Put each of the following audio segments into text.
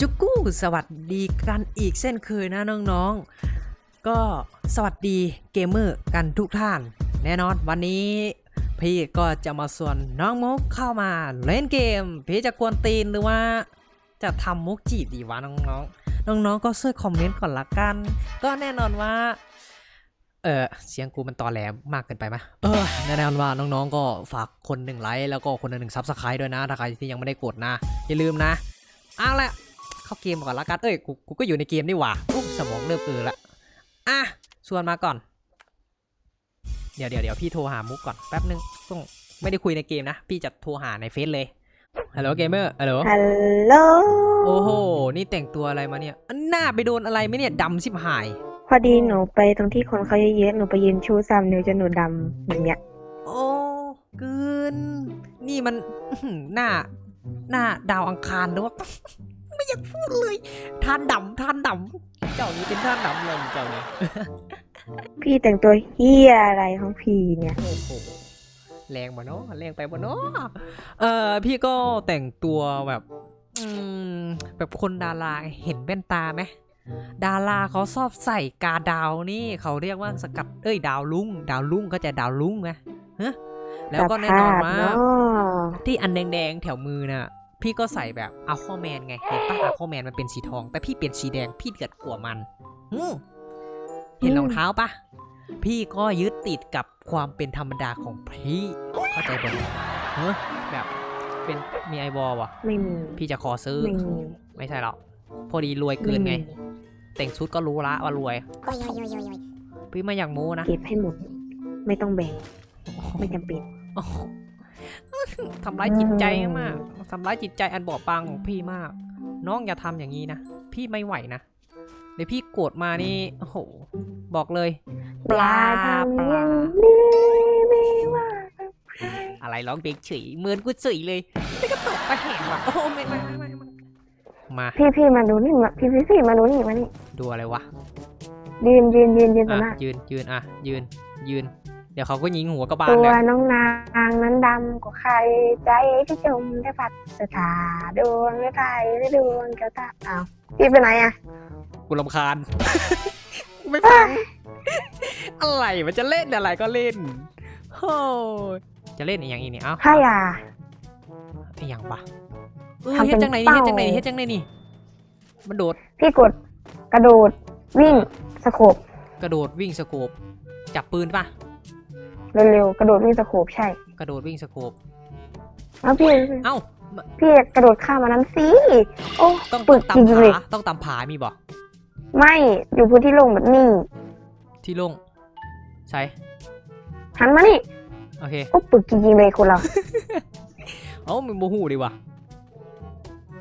จุกกู้สวัสดีกันอีกเส้นเคยนะน้องๆ ก็สวัสดีเกมเมอร์กันทุกท่าน แน่นอนวันนี้พี่ก็จะมาส่วนน้องมุกเข้ามาเล่นเกม พี่จะกวนตีนหรือว่า จะทำมุกจีบดีวะน้องๆ น้องๆ ก็ช่วยคอมเมนต์ก่อนละกัน ก็แน่นอนว่า เออเสียงกูมันตอแหลมากเกินไปไหมเออแน่นอนว่าน้องๆ ก็ฝากคนหนึ่งไลค์แล้วก็คนหนึ่งซับสไครต์ด้วยนะ ถ้าใครที่ยังไม่ได้กดนะ อย่าลืมนะเอาละ เข้าเกมก่อนละกันเอ้ยกูกูก็อยู่ในเกมนี่หว่าอุ๊ยสมองเริ่มเออละอะชวนมาก่อน เดี๋ยวเดี๋ยวเดี๋ยวพี่โทรหามุกก่อนแป๊บนึงต้องไม่ได้คุยในเกมนะ พี่จะโทรหาในเฟซเลยฮัลโหลเกมเมอร์ฮัลโหลฮัลโหลโอ้โหนี่แต่งตัวอะไรมาเนี่ยอันหน้าไปโดนอะไรไหมเนี่ยดำชิบหาย พอดีหนูไปตรงที่คนเขาเยอะๆหนูไปยืนชูสามนิ้วจนหนูดำอย่างเงี้ยโอ้เกิน นี่มันอื้อหือหน้า หน้าดาวอังคารหรือว่า ไม่อยากพูดเลยทานดำทานดำเจ้านี้เป็นทานดำเลยเจ้าเนี่ยพี่แต่งตัวเฮียอะไรของพี่เนี่ยโอ้โหแรงบ่เนาะแรงไปบ่เนาะเออพี่ก็แต่งตัวแบบอืมแบบคนดาราเห็นแว่นตาไหมดาราเขาชอบใส่กาดาวนี่เขาเรียกว่าสกัดเอ้ยดาวลุ่งดาวลุ่งก็จะดาวลุ่งไงฮะแล้วก็แน่นอนว่าสภาพเนาะที่อันแดงๆแถวมือน่ะ พี่ก็ใส่แบบอะควาแมนไง เห็นปะอะควาแมนมันเป็นสีทอง แต่พี่เปลี่ยนสีแดง พี่เดือดกว่ามันอืมเห็นรองเท้าปะ พี่ก็ยึดติดกับความเป็นธรรมดาของพี่ เข้าใจบ่เฮ้แบบเป็นมีไอบอลวะไม่มี พี่จะขอซื้อ ไม่มีไม่ใช่หรอก พอดีรวยเกินไงม่มีแต่งชุดก็รู้ละว่ารวย พี่ไม่อยากโม้นะ เก็บให้หมด ไม่ต้องแบ่ง ไม่จำเป็นโอ้โห ทำร้ายจิตใจมากทำร้ายจิตใจอันบอบบางของพี่มาก น้องอย่าทำอย่างนี้นะ พี่ไม่ไหวนะ เดี๋ยวพี่โกรธมานี่ โอ้โห บอกเลย ปลาทำปอลาย่างนี้ไม่ว่ากับใครอะไรร้องเพลงเฉยเหมือนกูเฉยเลยไม่ก็ตกไปแหงว่ะ โอ้ไม่ไม่ไม่ไม่ไม่มา พี่พี่มาดูนี่มาพี่พี่พี่มาดูนี่มานี่ ดูอะไรวะ ยืนยืนยืนยืนตรงหอะน้ายืนยืนอะยืนยืน เดี๋ยวเขาก็ยิงหัวกระบาลตัวเลยน้องนางนั้นดำกว่าใครใจที่จมได้พัดสถาดวงได้ไทยได้ดวงแก้วตาอ้าวพี่ไปไหนอะกูรำคาญไม่ฟังอะไรมันจะเล่นอะไรก็เล่นโอ้ยจะเล่นอีกอย่างอีกนี่เอ้าถ้าอย่าไอ้หยังปะเออทำเป็นเฮ็ดจังไหนนี่เป้าเฮ็ดจังไหนนี่เฮ็ดจังไหนนี่มันโดดพี่กดกระโดดวิ่งสโคบกระโดดวิ่งสโคบจับปืนปะ เร็วๆกระโดดวิ่งสโคบใช่ กระโดดวิ่งสโคบแล้วพี่เอ้าพี่กระโดดข้ามมานั้นสิโอ้ต้องปึกตำจริงผาเลยต้องตำผามีบ่ไม่อยู่พื้นที่โล่งแบบนี้ ที่โล่งใช่หันมานี่โอเคโอ้ปึกจริงๆเลยคนเราเอ้ามันโมหูดีว่ะ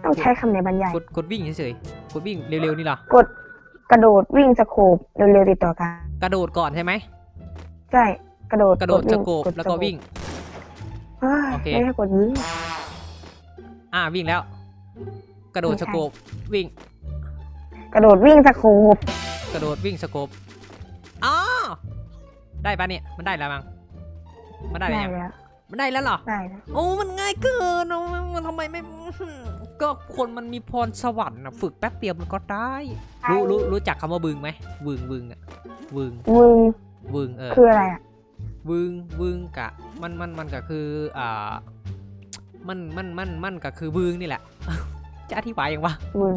ต้องใช้คำไหนบรรยายกดกดวิ่งเฉยๆกดวิ่งเร็วๆนี่ล่ะกดกระโดดวิ่งสโคบเร็วๆติดต่อกัน กระโดดก่อนใช่ไหมใช่ กระโดดกระโดดวิ่สงโคบดแล้วก็วิ่งเฮ้ยโอเคไม่ให้กดยิงอ่าวิ่งแล้ว กระโดดไม่สใช่โคบวิ่ง กระโดดวิ่งสโคบกระโดดวิ่งสโคบอ๋อได้ปะเนี่ยมันได้แล้วมั้งมันได้ได้แล้วยังแล้วมันได้แล้วเหรอได้แล้วโอ้มันง่ายเกินโอ้มันทำไมไม่อื้อหือก็คนมันมีพรสวรรค์นะฝึกแป๊บเดียวมันก็ได้ รู้รู้รู้จักคำว่าบึงไหมวึงวึงอะวึงมึงวึงเออคืออะไรอะ วึงวึงกะมันมันมันก็คืออ่ามันมันมันมันก็คือวึงนี่แหละ จะอธิบายยังวะมึง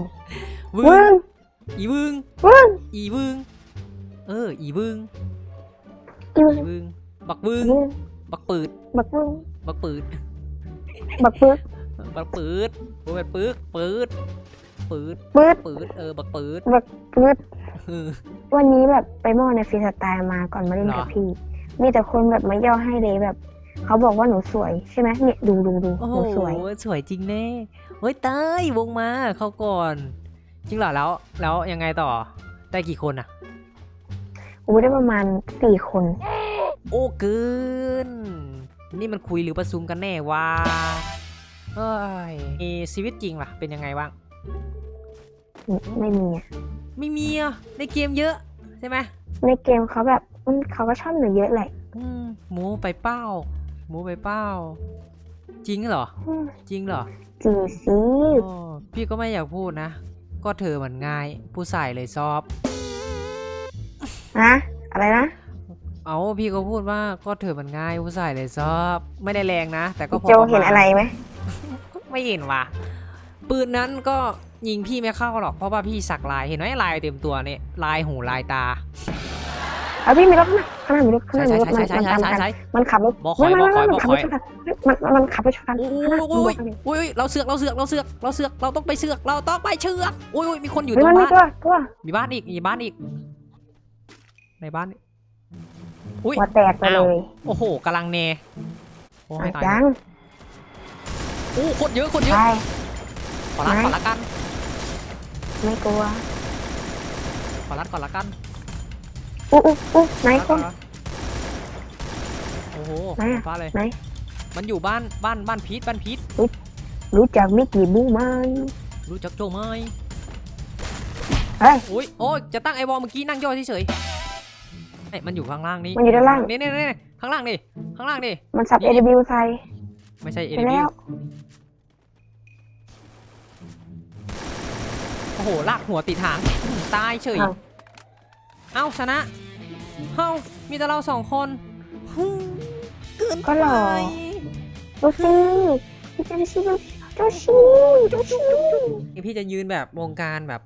วึมึงงอีวึงมึงอีวึงเออ อีวึงอีมึงอีวึงบักวึงมึงบักปืดบักมึงบักปืดบักปึกบักปืดโอ้ยปืดปืดปืดปืดปืดเออบักปืดบักปืดเออวันนี้แบบไปมอในฟรีสไตล์มาก่อนมาเล่นเหรอกับพี่ มีแต่คนแบบมาย่อให้เลยแบบเขาบอกว่าหนูสวยใช่ไหมเนี่ยดูดูดูโอ้หโหนูสวยสวยจริงแน่เฮ้ยเต้ยวงมาเข้าก่อน จริงเหรอแล้ว แล้วยังไงต่อได้กี่คนอะอู้ได้ประมาณสี่คน โอ้เกิน นี่มันคุยหรือประชุมกันแน่วะเฮ้ยมีชีวิตจริงล่ะเป็นยังไงบ้าง ไม่มีอะไม่มีอะในเกมเยอะ ใช่ไหมในเกมเขาแบบอืมเขาก็ชอบหนูเยอะแหละอืมหมูไปเป้า หมูไปเป้า จริงเหรออืมจริงเหรอจริงสิโอ้พี่ก็ไม่อยากพูดนะ ก็เธอมันง่าย ผู้ชายเลยชอบนะอะไรนะเอาพี่ก็พูดว่าก็เธอมันง่ายผู้ชายเลยชอบไม่ได้แรงนะแต่ก็พอโจประมาณเห็นอะไรไหมไม่เห็นว่ะ ปืนนั้นก็ยิงพี่ไม่เข้าหรอกเพราะว่าพี่สักลายเห็นไหมลายเต็มตัวเนี่ยลายหูลายตาเอาพี่มีรถนะข้างหน้ามีรถข้างหใช่น้ามีใช่รถใช่มันใช่มันใช่ตามใช่กันใช่มันขับรถบอกคอยไม่ไม่บอกคอยไม่บอกมันคขัอบยรถชนกันมันมันขับรถชนกันโอ้ข้างหน้าโอ้ยดูโอ้ยโอ้ยเราเสือกเราเสือกเราเสือกเราเสือกเราต้องไปเสือกเราต้องไปเชือกโอ้ยโอ้ยมีคนอยู่เฮ้ตยรงมันมีบ้านตัวตัวมีบ้านอีกมีบ้านอีก ในบ้านอีกอุ้ยหัวแตกไปเลยโอ้โหกำลังเนโอ้ไม่ตายยังโอ้คนเยอะคนเยอะใช่ข อรัดไหนก่อนละกัน ไม่กลัวขอรัดก่อนละกันอู้อู้อู้ไหนรัดคก่อนละโอ้โหไหนอะ ฟ้าเลย ไหน มันอยู่บ้านบ้านบ้านพีทบ้านพีทรู้จักมิกกี้บูไหม รู้จักโจไหมเฮ้ยโอ้ยโอ้ยจะตั้งไอวอลเมื่อกี้นั่งย่อเฉยๆไอ้ยมันอยู่ข้างล่างนี่มันอยู่ด้านล่าง นี่นี่นี่ข้างล่างนี่ข้างล่างนี่มันสับนี่ AW ใส่ไม่ใช่เอไปเดแล้ว อ้โหลากหัวติดหางอืมตายเฉยอ้าวเอ้าชนะ เฮ้ามีแต่เราสองคนฮึ่มเกินก็หล่อไปดูสิดูสิดูสิดูสิดูสิพี่จะยืนแบบวงการแบบ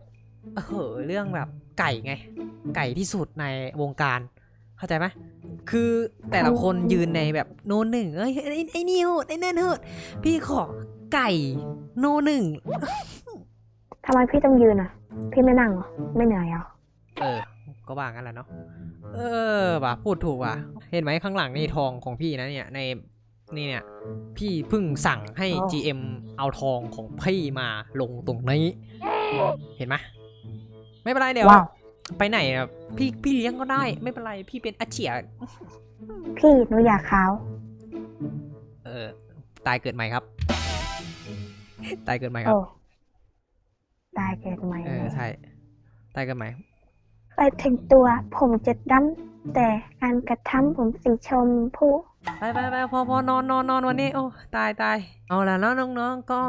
เออเรื่องแบบไก่ไง ไก่ที่สุดในวงการ เข้าใจไหมคือแต่ละคนยืนในแบบโนหนึ่งเอ้ยไอ้ไอ้นิวไอ้นั่นเถอะพี่ขอไก่โนหนึ่ง ทำไมพี่ต้องยืนอะ พี่ไม่นั่งเหรอ ไม่เหนื่อยเหรอ เออ ก็ว่างั้นแหละเนาะ เออว่ะพูดถูกว่ะ เห็นไหมข้างหลังนี่ทองของพี่นะเนี่ยในนี่เนี่ย พี่เพิ่งสั่งให้ GM เอาทองของพี่มาลงตรงนี้ เห็นไหมไม่เป็นไรเดี๋ยว ว้าว ไปไหนอะพี่พี่เลี้ยงก็ได้ ไม่เป็นไรพี่เป็นอาเฉียพี่หนูอยากขาว เออตายเกิดใหม่ครับ ตายเกิดใหม่ครับ โอ้ ตายเกิดใหม่เออใช่ตายเกิดใหม่ ไปถึงตัวผมจะดำแต่การกระทำผมสีชมพูไปไปไปพอพอนอนนอนนอนวันนี้ โอ้ตายตายเอาละแล้วน้องๆก็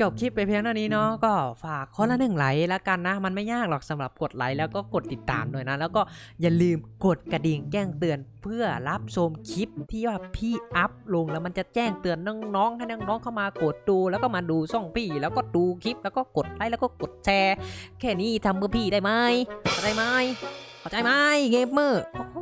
จบคลิปไปเพียงเท่านี้เนาะก็ฝากคนละหนึ่งไลค์แล้วกันนะ มันไม่ยากหรอกสำหรับกดไลค์แล้วก็กดติดตามด้วยนะ แล้วก็อย่าลืมกดกระดิ่งแจ้งเตือนเพื่อรับชมคลิปที่ว่าพี่อัพลงแล้วมันจะแจ้งเตือนน้องๆให้น้องๆเข้ามากดดูแล้วก็มาดูช่องพี่ แล้วก็ดูคลิปแล้วก็กดไลค์แล้วก็กดแชร์แค่นี้ทำเพื่อพี่ได้ไหมเข้าใจไหมเข้าใจไหมเกมเมอร์โอ้โห